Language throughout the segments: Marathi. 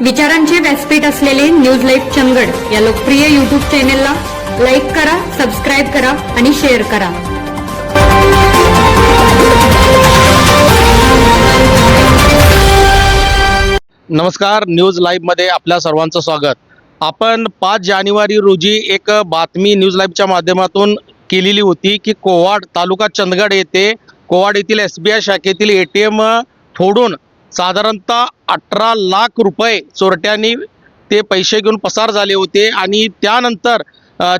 विचारांचे व्यासपीठ असलेले न्यूज लाईव्ह चंदगड या लोकप्रिय युट्यूब चॅनेलला लाईक करा सबस्क्राईब करा आणि शेअर करा. नमस्कार न्यूज लाईव्हमध्ये आपल्या सर्वांचं स्वागत. आपण पाच जानेवारी रोजी एक बातमी न्यूज लाईव्हच्या माध्यमातून केलेली होती की कोवाड तालुका चंदगड येथे कोवाड येथील एस बी आय शाखेतील ए टी एम फोडून साधारणतः अठरा लाख रुपये चोरट्यांनी ते पैसे घेऊन पसार झाले होते आणि त्यानंतर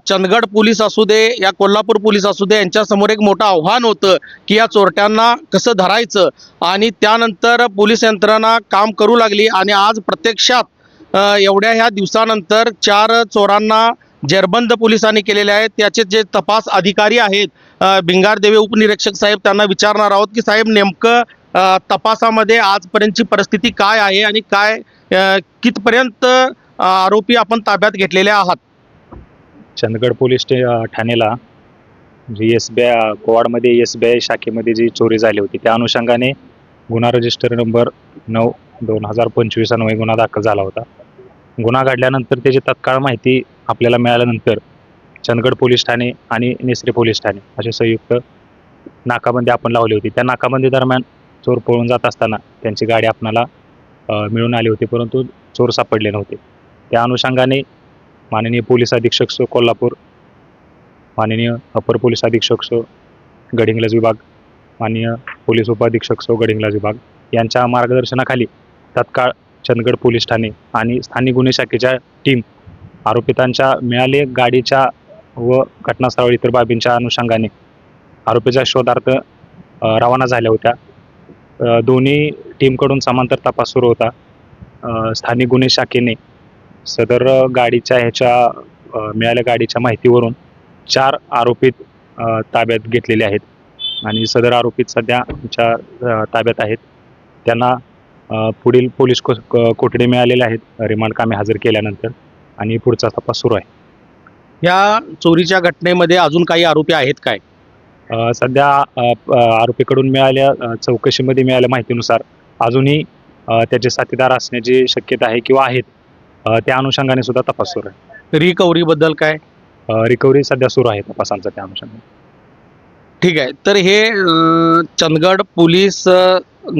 चंदगड पोलीस असू दे या कोल्हापूर पोलीस असू दे यांच्यासमोर एक मोठं आव्हान होतं की या चोरट्यांना कसं धरायचं. आणि त्यानंतर पोलीस यंत्रणा काम करू लागली आणि आज प्रत्यक्षात एवढ्या ह्या दिवसानंतर चार चोरांना जेरबंद पोलिसांनी केलेले आहेत. त्याचे जे तपास अधिकारी आहेत भिंगारदेवे उपनिरीक्षक साहेब त्यांना विचारणार आहोत की साहेब नेमकं तपासामध्ये आजपर्यंतची परिस्थिती काय आहे आणि काय कितपर्यंत आरोपी आपण ताब्यात घेतलेले आहात? चंदगड पोलीस स्टे ठाण्याला जी एस बी आय कोवाडमध्ये एस बी आय शाखेमध्ये जी चोरी झाली होती त्या अनुषंगाने गुन्हा रजिस्टर नंबर नऊ दोन हजार पंचवीस अन्वये गुन्हा दाखल झाला होता. गुन्हा घडल्यानंतर त्याची तत्काळ माहिती आपल्याला मिळाल्यानंतर चंदगड पोलीस ठाणे आणि नेसरे पोलीस ठाणे असे संयुक्त नाकाबंदी आपण लावली होती. त्या नाकाबंदी दरम्यान चोर पळून जात असताना त्यांची गाडी आपणाला मिळून आली होती परंतु चोर सापडले नव्हते. त्या अनुषंगाने माननीय पोलीस अधीक्षक सो कोल्हापूर माननीय अपर पोलीस अधीक्षक सो गडिंग्लज विभाग माननीय पोलीस उपअधीक्षक सो गडिंग्लज विभाग यांच्या मार्गदर्शनाखाली तत्काळ चंदगड पोलीस ठाणे आणि स्थानिक गुन्हे शाखेच्या टीम आरोपितांच्या मिळाले गाडीच्या व घटनास्थळावर इतर बाबींच्या अनुषंगाने आरोपीच्या शोधार्थ रवाना झाल्या होत्या. दोन्ही टीमकडून समांतर तपास सुरू होता. स्थानिक गुन्हे शाखेने सदर गाडीच्या ह्याच्या मिळाल्या गाडीच्या माहितीवरून चार आरोपीत ताब्यात घेतलेले आहेत. आणि सदर आरोपीत सध्या आमच्या ताब्यात आहेत. त्यांना पुढील पोलीस को कोठडी मिळालेले आहेत रिमांड कामे हजर केल्यानंतर आणि पुढचा तपास सुरू आहे. या चोरीच्या घटनेमध्ये अजून काही आरोपी आहेत काय? सध्या आरोपीकडून मिळाल्या चौकशीमध्ये मिळाल्या माहितीनुसार. अजूनही त्याचे साथीदार असण्याची शक्यता आहे किंवा आहेत त्या अनुषंगाने सुद्धा तपास सुरू आहे. रिकव्हरी बद्दल काय रिकव्हरी सध्या सुरू आहे तपासांचा त्या अनुषंगाने. ठीक आहे. तर हे चंदगड पोलीस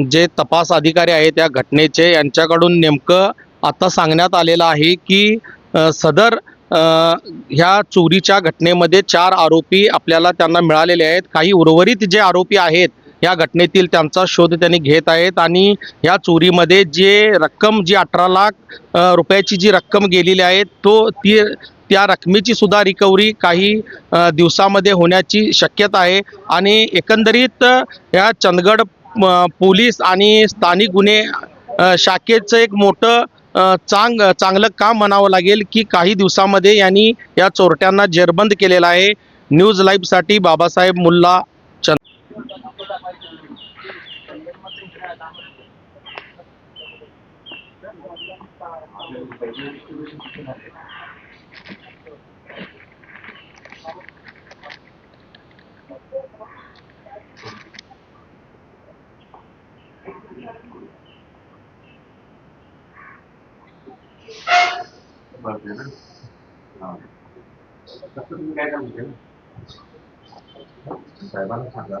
जे तपास अधिकारी आहेत या घटनेचे यांच्याकडून नेमकं आता सांगण्यात आलेलं आहे की सदर ह्या चोरीच्या घटनेमध्ये चार आरोपी आपल्याला त्यांना मिळालेले आहेत. काही उर्वरित जे आरोपी आहेत या घटनेतील त्यांचा शोध त्यांनी घेत आहेत आणि या चोरीमध्ये जे रक्कम जी अठरा लाख रुपयाची जी रक्कम गेलेली आहे तो ती त्या रकमेची सुद्धा रिकव्हरी काही दिवसामध्ये होण्याची शक्यता आहे. आणि एकंदरीत या चंदगड पोलीस आणि स्थानिक गुन्हे शाखेचं एक मोठं चांग चांगलं काम म्हणावं लागेल की काही दिवसामध्ये यांनी या चोरट्यांना जेरबंद केलेलं आहे. न्यूज लाईव्हसाठी बाबासाहेब मुल्ला साहेबांना सांगा.